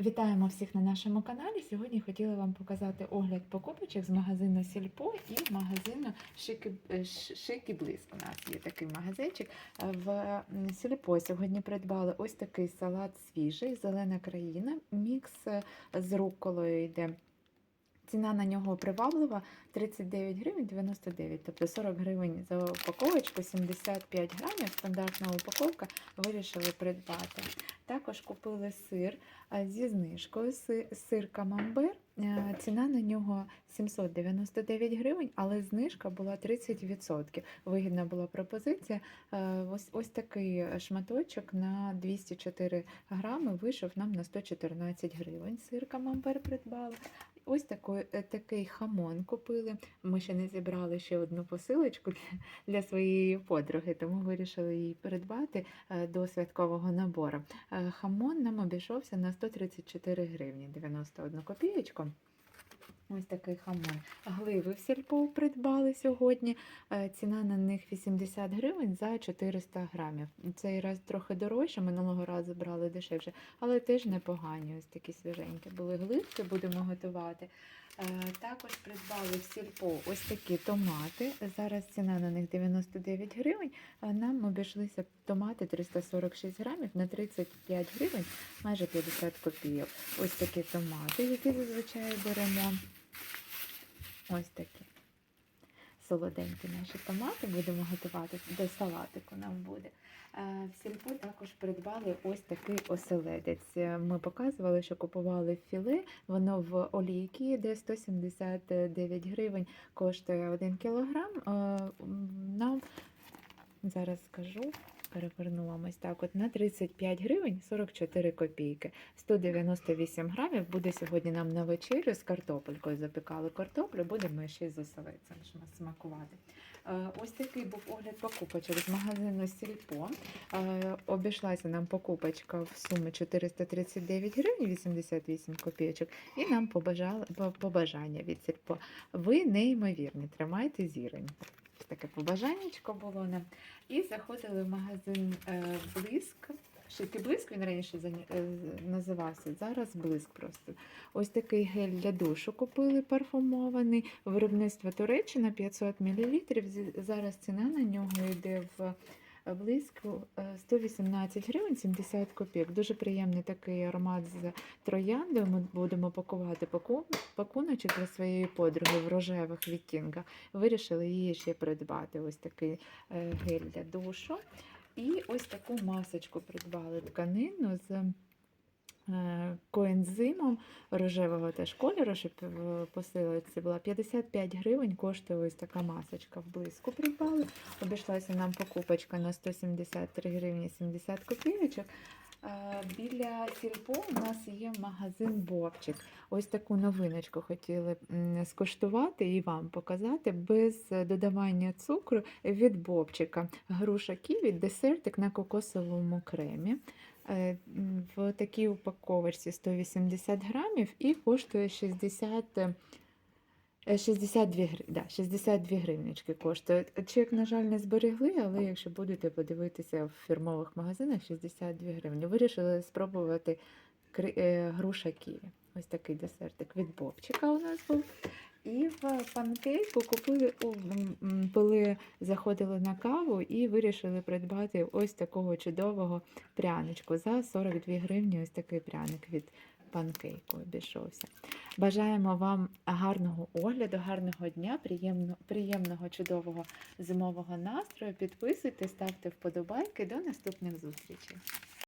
Вітаємо всіх на нашому каналі. Сьогодні хотіла вам показати огляд покупочок з магазину Сільпо і магазину Шики, е, Ш- Шик і Блиск. У нас є такий магазинчик. В Сільпо сьогодні придбали ось такий салат свіжий, зелена країна. Мікс е, з рукколою йде. Ціна на нього приваблива 39 гривень 99, тобто 40 гривень за упаковочку, 75 грамів, стандартна упаковка, вирішили придбати. Також купили сир зі знижкою, сир камамбер. Ціна на нього 799 гривень, але знижка була 30%. Вигідна була пропозиція. Ось, ось такий шматочок на 204 грами вийшов нам на 114 гривень. Сир камамбер придбали. Ось такий, е, такий хамон купили. Ми ще не зібрали ще одну посилочку для, для своєї подруги, тому вирішили її придбати е, до святкового набору. Е, Хамон нам обійшовся на 134 гривні 91 копієчку. Ось такий хамон. Гливи в сільпо придбали сьогодні. Е, Ціна на них 80 гривень за 400 грамів. Цей раз трохи дорожче, минулого разу брали дешевше, але теж непогані. Ось такі свіженькі були гливки, будемо готувати. Е, Також придбали в сільпо ось такі томати. Зараз ціна на них 99 гривень. Нам обійшлися томати 346 грамів на 35 гривень, майже 50 копійок. Ось такі томати, які зазвичай беремо. Ось такі. Солоденькі наші томати будемо готувати до салатику нам буде. Е, В сільпо також придбали ось такий оселедець. Ми показували, що купували філе, воно в олійки йде 179 гривень, коштує 1 кілограм. Е, Нам зараз скажу. Переверну так от на 35 гривень 44 копійки. 198 грамів буде сьогодні нам на вечерю з картопелькою. Запікали картоплю, будемо ще з оселедцем шма- смакувати. Е, Ось такий був огляд покупочок з магазину Сільпо. Е, Обійшлася нам покупочка в сумі 439 гривень 88 копійочок. І нам побажали, побажання від Сільпо. Ви неймовірні, тримайте зіроньку. Таке побажаннячко було нам. І заходили в магазин е, Блиск. Шити блиск він раніше е, називався, зараз блиск просто. Ось такий гель для душу купили парфумований. Виробництво Туреччина 500 мл. Зараз ціна на нього йде в е, 118 гривень 70 копійок. Дуже приємний такий аромат з трояндою. Ми будемо пакувати пакуночок для своєї подруги в рожевих відтінках. Вирішили її ще придбати. Ось такий е, гель для душу. І ось таку масочку придбали тканину з е, коензимом рожевого теж кольору, щоб в посилці була 55 гривень, коштує ось така масочка в блиску придбали. Обійшлася нам покупочка на 173 гривні 70 копійочок. Е, Біля сільпо у нас є магазин Бобчик. Ось таку новиночку хотіли скуштувати і вам показати без додавання цукру від Бобчика. Груша ківі, десертик на кокосовому кремі. Е, В такій упаковочці 180 грамів і коштує 60 е, 62 да, 62 гривнички коштує. Чек, на жаль, не зберегли, але якщо будете подивитися в фірмових магазинах, 62 гривні. Вирішили спробувати е, груша ківі. Ось такий десертик від Бобчика у нас був. І в панкейку купили, пили, заходили на каву і вирішили придбати ось такого чудового пряничку. За 42 гривні ось такий пряник від панкейку обійшовся. Бажаємо вам гарного огляду, гарного дня, приємно, приємного, чудового зимового настрою. Підписуйтесь, ставте вподобайки. До наступних зустрічей.